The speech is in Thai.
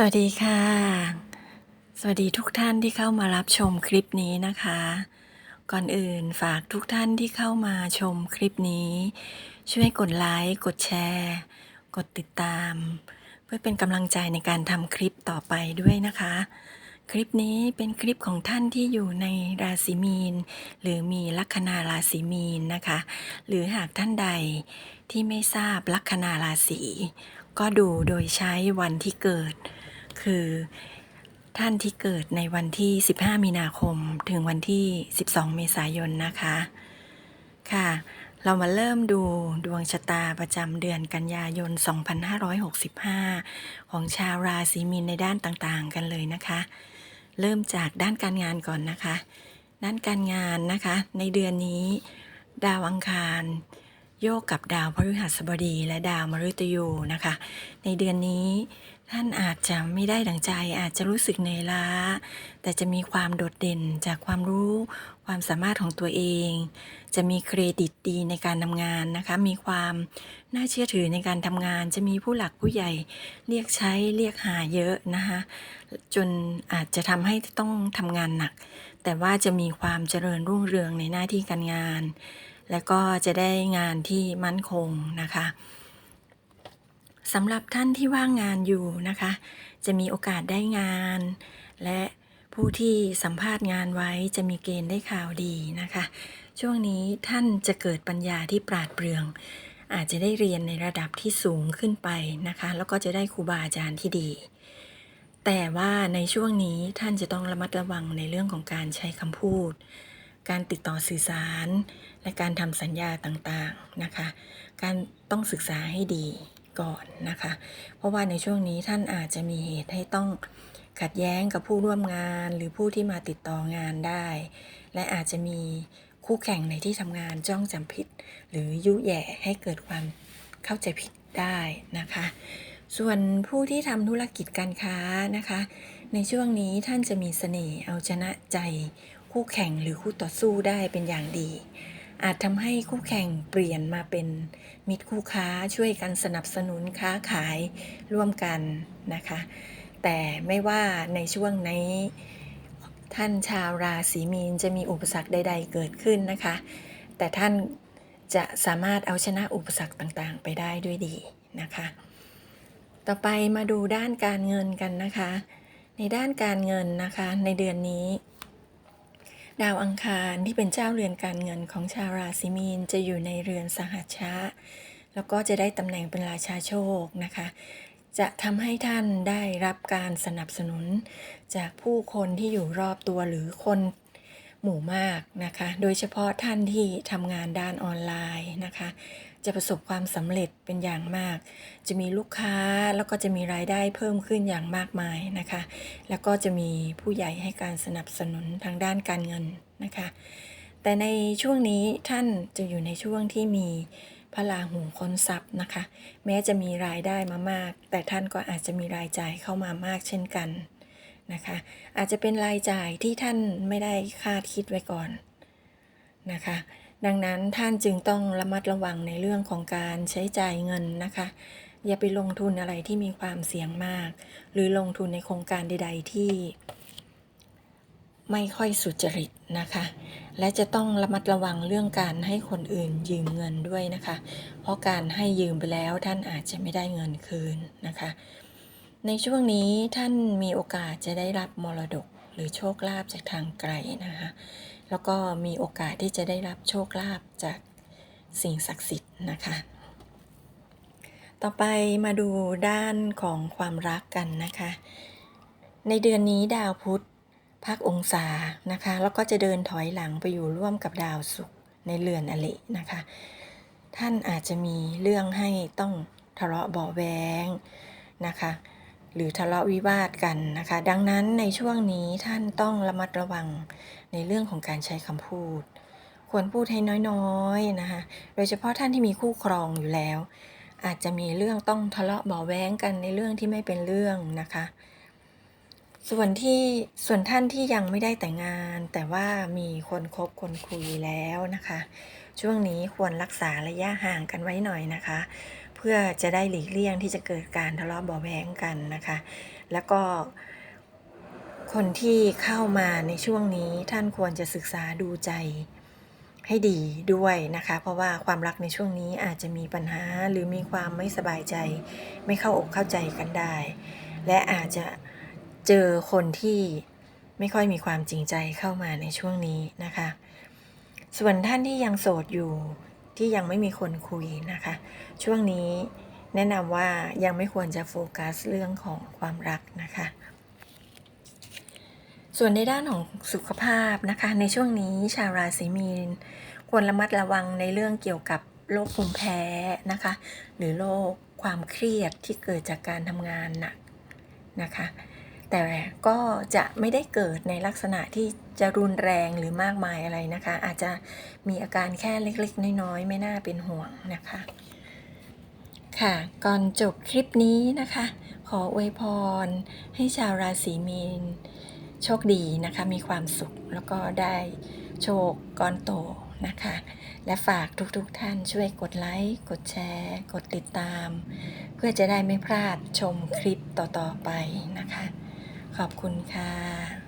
สวัสดีค่ะ สวัสดีทุกท่านที่เข้ามารับชมคลิปนี้นะคะ ก่อนอื่นฝากทุกท่านที่เข้ามาชมคลิปนี้ ช่วยกดไลค์กดแชร์ กดติดตาม เพื่อเป็นกำลังใจในการทำคลิปต่อไปด้วยนะคะ คลิปนี้เป็นคลิปของท่านที่อยู่ในราศีมีน หรือมีลัคนาราศีมีนนะคะ หรือหากท่านใดที่ไม่ทราบลัคนาราศีก็ดูโดยใช้วันที่เกิด คือท่านที่เกิดในวันที่ 15 มีนาคมถึงวันที่ 12 เมษายนนะคะ ค่ะ เรามาเริ่มดูดวงชะตาประจำเดือนกันยายน 2565 ของชาวราศีมีนในด้านต่างๆ กันเลยนะคะ เริ่มจากด้านการงานก่อนนะคะ ด้านการงานนะคะ ในเดือนนี้ ดาวอังคารโยกกับดาวพฤหัสบดีและดาวมฤตยูนะคะ ในเดือนนี้ ท่านอาจจะไม่ได้ดังใจอาจจะรู้สึกเหนื่อยล้า แต่จะมีความโดดเด่นจากความรู้ความสามารถของตัวเอง จะมีเครดิตดีในการทำงานนะคะ มีความน่าเชื่อถือในการทำงาน จะมีผู้หลักผู้ใหญ่เรียกใช้เรียกหาเยอะนะคะจนอาจจะทำให้ต้องทำงานหนัก แต่ว่าจะมีความเจริญรุ่งเรืองในหน้าที่การงาน และก็จะได้งานที่มั่นคงนะคะ สำหรับท่านที่ว่างงานอยู่นะคะ จะมีโอกาสได้งาน และผู้ที่สัมภาษณ์งานไว้จะมีเกณฑ์ได้ข่าวดีนะคะ ช่วงนี้ท่านจะเกิดปัญญาที่ปราดเปรื่อง อาจจะได้เรียนในระดับที่สูงขึ้นไปนะคะ แล้วก็จะได้ครูบาอาจารย์ที่ดี แต่ว่าในช่วงนี้ท่านจะต้องระมัดระวังในเรื่องของการใช้คำพูดการติดต่อสื่อสาร และการทำสัญญาต่างๆนะคะ การต้องศึกษาให้ดี ก่อนนะคะ เพราะว่าในช่วงนี้ท่านอาจจะมีเหตุให้ต้องขัดแย้งกับผู้ร่วมงานหรือผู้ที่มาติดต่องานได้ และอาจจะมีคู่แข่งในที่ทำงานจ้องจำผิด หรือยุแย่ให้เกิดความเข้าใจผิดได้นะคะ ส่วนผู้ที่ทำธุรกิจการค้านะคะ ในช่วงนี้ท่านจะมีเสน่ห์เอาชนะใจคู่แข่งหรือคู่ต่อสู้ได้เป็นอย่างดี อาจทำให้คู่แข่งเปลี่ยนมาเป็นมิตรคู่ค้าช่วยกันสนับสนุนค้าขายร่วมกันนะคะ แต่ไม่ว่าในช่วงนี้ท่านชาวราศีมีนจะมีอุปสรรคใด ๆ เกิดขึ้นนะคะ แต่ท่านจะสามารถเอาชนะอุปสรรคต่างๆ ไปได้ด้วยดีนะคะ ต่อไปมาดูด้านการเงินกันนะคะ ในด้านการเงินนะคะ ในเดือนนี้ ดาวอังคารที่เป็นเจ้าเรือนการเงินของชาวราศีมีนจะอยู่ในเรือนสหัชชะ แล้วก็จะได้ตำแหน่งเป็นราชาโชคนะคะ จะทำให้ท่านได้รับการสนับสนุน จากผู้คนที่อยู่รอบตัวหรือคน หมู่มากนะคะ โดยเฉพาะท่านที่ทำงานด้านออนไลน์นะคะ จะประสบความสำเร็จเป็นอย่างมาก จะมีลูกค้าแล้วก็จะมีรายได้เพิ่มขึ้นอย่างมากมายนะคะ แล้วก็จะมีผู้ใหญ่ให้การสนับสนุนทางด้านการเงินนะคะ แต่ในช่วงนี้ท่านจะอยู่ในช่วงที่มีพระราหูค้นทรัพย์นะคะ แม้จะมีรายได้มามาก แต่ท่านก็อาจจะมีรายจ่ายเข้ามามากเช่นกัน นะคะ อาจจะเป็นรายจ่ายที่ท่านไม่ได้คาดคิดไว้ก่อนนะคะ ดังนั้นท่านจึงต้องระมัดระวังในเรื่องของการใช้จ่ายเงินนะคะ อย่าไปลงทุนอะไรที่มีความเสี่ยงมาก หรือลงทุนในโครงการใด ๆ ที่ไม่ค่อยสุจริตนะคะ และจะต้องระมัดระวังเรื่องการให้คนอื่นยืมเงินด้วยนะคะ เพราะการให้ยืมไปแล้วท่านอาจจะไม่ได้เงินคืนนะคะ ในช่วงนี้ท่านมีโอกาสจะได้รับมรดกหรือโชคลาภจากทางไกลนะคะ แล้วก็มีโอกาสที่จะได้รับโชคลาภจากสิ่งศักดิ์สิทธิ์นะคะ ต่อไปมาดูด้านของความรักกันนะคะ ในเดือนนี้ดาวพุธพักองศานะคะ แล้วก็จะเดินถอยหลังไปอยู่ร่วมกับดาวศุกร์ในเรือนอเลนะคะ ท่านอาจจะมีเรื่องให้ต้องทะเลาะเบาแวงนะคะ หรือทะเลาะวิวาทกันนะคะ ดังนั้นในช่วงนี้ท่านต้องระมัดระวังในเรื่องของการใช้คำพูด ควรพูดให้น้อยๆนะคะ โดยเฉพาะท่านที่มีคู่ครองอยู่แล้ว อาจจะมีเรื่องต้องทะเลาะเบาแว้งกันในเรื่องที่ไม่เป็นเรื่องนะคะ ส่วนที่ส่วนท่านที่ยังไม่ได้แต่งงาน แต่ว่ามีคนคบคนคุยแล้วนะคะ ช่วงนี้ควรรักษาระยะห่างกันไว้หน่อยนะคะ เพื่อจะได้หลีกเลี่ยงที่จะเกิดการทะเลาะเบาะแว้งกันนะคะ แล้วก็คนที่เข้ามาในช่วงนี้ท่านควรจะศึกษาดูใจให้ดีด้วยนะคะ เพราะว่าความรักในช่วงนี้อาจจะมีปัญหาหรือมีความไม่สบายใจ ไม่เข้าอกเข้าใจกันได้ และอาจจะเจอคนที่ไม่ค่อยมีความจริงใจเข้ามาในช่วงนี้นะคะ ส่วนท่านที่ยังโสดอยู่ ที่ยังไม่มีคนคุยนะคะ ช่วงนี้แนะนำว่ายังไม่ควรจะโฟกัสเรื่องของความรักนะคะ ส่วนในด้านของสุขภาพนะคะ ในช่วงนี้ชาวราศีมีน ควรระมัดระวังในเรื่องเกี่ยวกับโรคภูมิแพ้นะคะ หรือโรคความเครียดที่เกิดจากการทำงานหนักนะคะ แต่ก็จะไม่ได้เกิดในลักษณะที่จะรุนแรงหรือมากมายอะไรนะคะ อาจจะมีอาการแค่เล็กๆ น้อยๆ ไม่น่าเป็นห่วงนะคะ ค่ะ ก่อนจบคลิปนี้นะคะ ขออวยพรให้ชาวราศีมีนโชคดีนะคะ มีความสุขแล้วก็ได้โชคก้อนโตนะคะ และฝากทุกๆทท่านช่วยกดไลค์ กดแชร์ กดติดตาม เพื่อจะได้ไม่พลาดชมคลิปต่อๆไปนะคะ ขอบคุณค่ะ